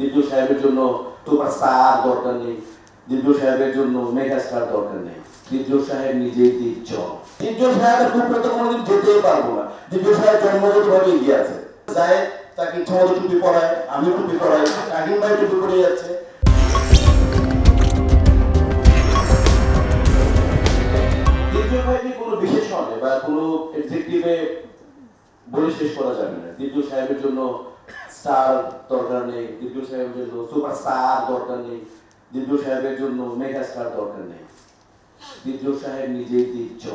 দিব্য সাহেবের জন্য super star দরকার নেই, দিব্য সাহেবের জন্য মেগা স্টার দরকার নেই। দিব্য সাহেব নিজেই দিব্য। দিব্য সাহেবের উপরে তো কোনোদিন যেতেই পারব না। দিব্য সাহেব জন্মগত ভাবে এগিয়ে আছে। যায়, তাকে ইচ্ছা মতো টুপি পরায় আমি টুপি পরাই কাকিম ভাই টুপি পরে যাচ্ছে। দিব্য ভাইকে কোনো বিশেষণে বা কোনো এক্সিকিউটিভে বলে শেষ করা যাবে না? দিব্য সাহেবের জন্য স্টার দরকার নেই দিব্য সাহেবের জন্য, সুপার স্টার দরকার নেই দিব্য সাহেবের জন্য মেগা স্টার দরকার নেই। দিব্য সাহেব নিজেই দিব্য।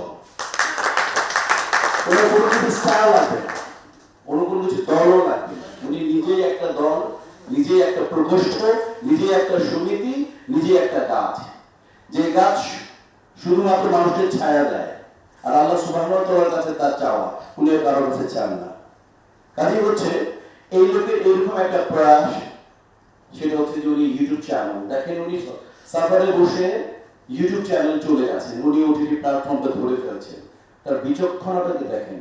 ওনার কোনো কিছু স্টার লাগবে না। কোনো কিছু দলও লাগবে উনি নিজেই একটা দল, নিজেই একটা প্রকোষ্ঠ, নিজেই একটা সমিতি, নিজেই একটা গাছ। যে গাছ শুধুমাত্র মানুষের ছায়া দেয়। আর আল্লাহ তাআলার কাছে তার চাওয়া। উনি কারোর কাছে চান না। কাজে হচ্ছে এই এরকম একটা প্রয়াস সেটা হচ্ছে যে উনি ইউটিউব চ্যানেল দেখেন উনি সাফারে বসে ইউটিউব চ্যানেল চলে উনি ওটিটি প্ল্যাটফর্মটা ধরে তার বিচক্ষণতাকে দেখেন।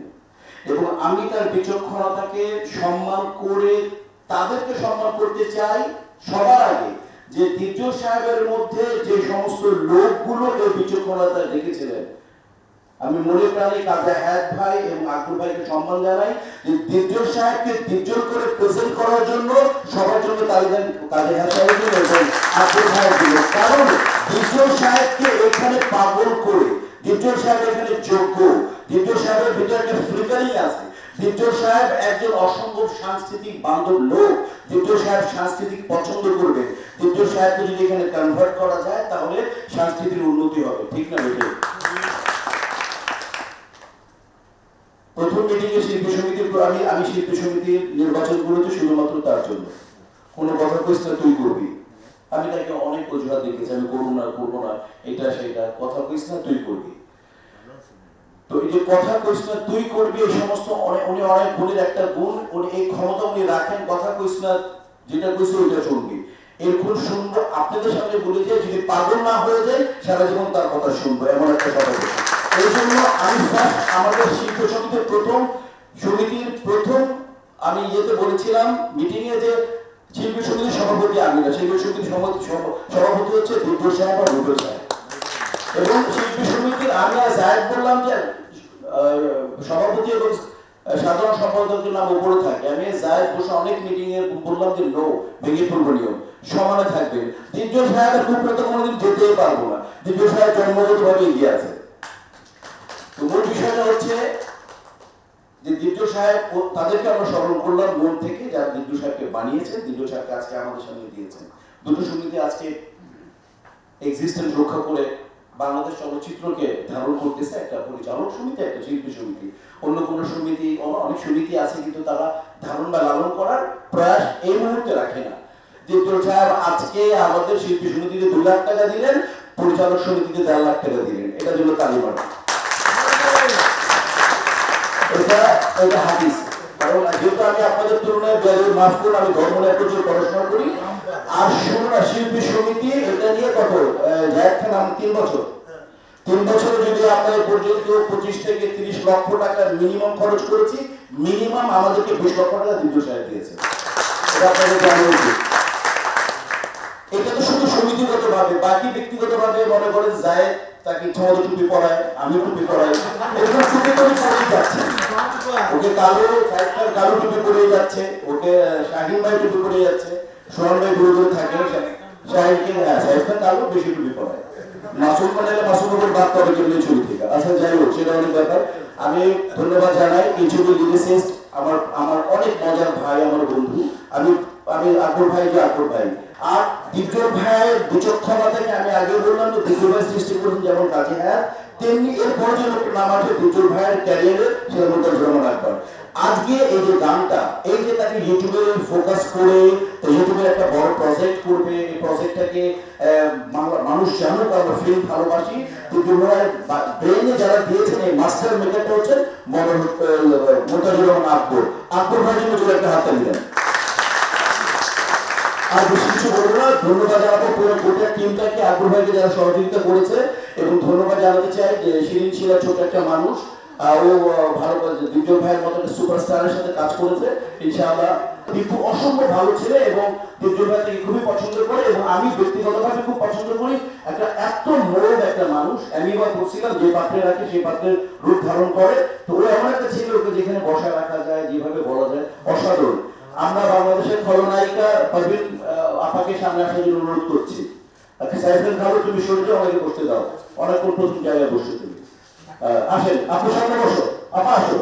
এবং আমি তার বিচক্ষণতাকে সম্মান করে তাদেরকে সম্মান করতে চাই সবার আগে যে দ্বিতীয় সাহেবের মধ্যে যে সমস্ত লোকগুলো এই বিচক্ষণতা দেখেছিলেন আমি মনে প্রাণে কাজা হায়াত ভাই এবং আকুর ভাইকে সম্মান জানাই যে দ্বিতীয় সাহেবকে দ্বিতীয় করে প্রেজেন্ট করার জন্য সবার জন্য তালি দেন কাজা হায়াত সাহেবের জন্য এবং আকুর ভাইয়ের জন্য কারণ দ্বিতীয় সাহেবকে এখানে পাগল করে দ্বিতীয় সাহেব এখানে যোগ্য দ্বিতীয় সাহেবের ভিতরে একটা ফ্লিকারিং আছে। দ্বিতীয় সাহেব একজন অসম্ভব সাংস্কৃতিক বান্ধব লোক দ্বিতীয় সাহেব সাংস্কৃতিক পছন্দ করবে। দ্বিতীয় সাহেবকে যদি এখানে কনভার্ট করা যায় তাহলে সাংস্কৃতিক উন্নতি হবে, ঠিক না বেটে আমি আমি শিল্পী সমিতির নির্বাচন করেছি শুধুমাত্র তার জন্য। কোনো কথা কইস তুই করবি? আমি তাকে অনেক অজুহাত দেখেছি, আমি করব না করব না, এটা, সেটা কথা কইস না তুই করবি। তো এই যে কথা কইস না তুই করবি, এই সমস্ত অনেক উনি অনেক গুণের একটা গুণ, উনি এই ক্ষমতা উনি রাখেন কথা কইস না যেটা কইস ওইটা শুনবি। এরকম শুনব আপনাদের সামনে বলে যে যদি পাগল না হয়ে যায়, সারা জীবন তার কথা শুনব, এমন একটা কথা এই জন্য আমি আমাদের শিল্প সমিতির প্রথম সমিতির প্রথম আমি ইয়েতে বলেছিলাম মিটিং এ যে শিল্পী সমিতির সভাপতি আমি না, শিল্পী সমিতির সভাপতি হচ্ছে দুর্গ সাহেব আর রুবেল সাহেব। এবং শিল্পী সমিতির আমি আর জাহেদ বললাম যে সভাপতি এবং সাধারণ সম্পাদকের নাম উপরে থাকে। আমি জাহেদ বসে অনেক মিটিং এ বললাম যে নো ভেঙে পড়ব নিয়ম। সমানে থাকবে। দিব্য সাহেবের উপরে তো কোনোদিন যেতেই পারব না। দিব্য সাহেব জন্মগত ভাবে এগিয়ে আছে। যে দিব্য সাহেব তাদেরকে আমরা স্মরণ করলাম মন থেকে, যারা দিব্য সাহেবকে বানিয়েছেন দিব্য সাহেবকে আজকে আমাদের সামনে দিয়েছেন। দুটো সমিতি আজকে এক্সিস্টেন্স রক্ষা করে বাংলাদেশ চলচ্চিত্রকে ধারণ করতেছে একটা পরিচালক সমিতি, একটা শিল্পী সমিতি। অন্য কোনো সমিতি অনেক সমিতি আছে, কিন্তু তারা ধারণ বা লালন করার প্রয়াস এই মুহূর্তে রাখে না। দিব্য সাহেব আজকে আমাদের শিল্পী সমিতিতে দু লাখ টাকা দিলেন, পরিচালক সমিতিতে দেড় লাখ টাকা দিলেন। এটা জন্য তালিবান এটা এটা এটা নিয়ে কত তিন বছর তিন বছরে যদি আমরা পর্যন্ত পঁচিশ থেকে তিরিশ লক্ষ টাকা মিনিমাম খরচ করেছি মিনিমাম আমাদেরকে বিশ লক্ষ টাকা দ্বিতীয় সাহেব দিয়েছে এটা আপনাদের জানা উচিত ভাবে বাকি ব্যক্তিগত ভাবে মনে করেন যায়, তাকে ইচ্ছা মতো টুপি পরায় আমি টুপি পরাই। এরকম টুপি করে পরেই যাচ্ছে। ওকে কালো সাইডটার কালো টুপি পরে যাচ্ছে, ওকে শাহিন ভাই টুপি পরে যাচ্ছে, সোহান ভাই দূরে দূরে থাকে শাহিনকে হ্যাঁ কালো, বেশি টুপি পরায়। মাসুম বানালে মাসুম উপর বাদ করে কেমনি ছবি থেকে। আচ্ছা যাই হোক, সেটা অনেক ব্যাপার। আমি ধন্যবাদ জানাই এই ছবি লিরিসিস্ট আমার আমার অনেক মজার ভাই, আমার বন্ধু। আমি আমি আকবর ভাই যে আকবর ভাই আর দ্বিতীয় ভাইয়ের বিচক্ষণতা আমি আগে বললাম যে দ্বিতীয় ভাই সৃষ্টি করেছেন যেমন কাজী হ্যাঁ? তেমনি এরপর যে লোকটা নাম আছে দ্বিতীয় ভাইয়ের ক্যারিয়ারে মধ্যে জমান আকবর আজকে এই যে গানটা, এই যে তাকে ইউটিউবে ফোকাস করে, তো ইউটিউবের একটা বড় প্রজেক্ট করবে, এই প্রজেক্টটাকে মানুষ জানুক, আমরা ফিল্ম ভালোবাসি ব্রেনে যারা দিয়েছেন, এই মাস্টার মেকারটা হচ্ছেন মোতাজুর রহমান আকবর। আকবর ভাইয়ের জন্য একটা হাততালি দেন। আর বেশি কিছু বলব না। ধন্যবাদ জানাব পুরো গোটা যারা সহযোগিতা করেছে এবং ধন্যবাদ জানাতে চাই যে শিরিন ছোট একটা মানুষ। ও ভালো দুজন ভাইয়ের মতো সুপারস্টারের সাথে কাজ করেছে। ইনশাআল্লাহ দীপু অসম্ভব ভালো ছেলে এবং দুজন ভাই তাকে খুবই পছন্দ করে এবং আমি ব্যক্তিগতভাবে খুব পছন্দ করি। একটা এত মোড় একটা মানুষ, আমি এবার বলছিলাম যে পাত্রে রাখে সেই পাত্রের রূপ ধারণ করে। তো ও এমন একটা ছেলে ওকে যেখানে বসায় রাখা যায়, যেভাবে বলা যায়, অসাধারণ। আমরা বাংলাদেশের খলনায়িকা পারভিন আপাকে সামনে আসার জন্য অনুরোধ করছি। আচ্ছা সাইফুল তুমি সরে যাও, আমাকে বসতে দাও। অনেক প্রথম জায়গায় বসে তুমি। আসেন, আপনি সামনে বসো। আপা, আসো।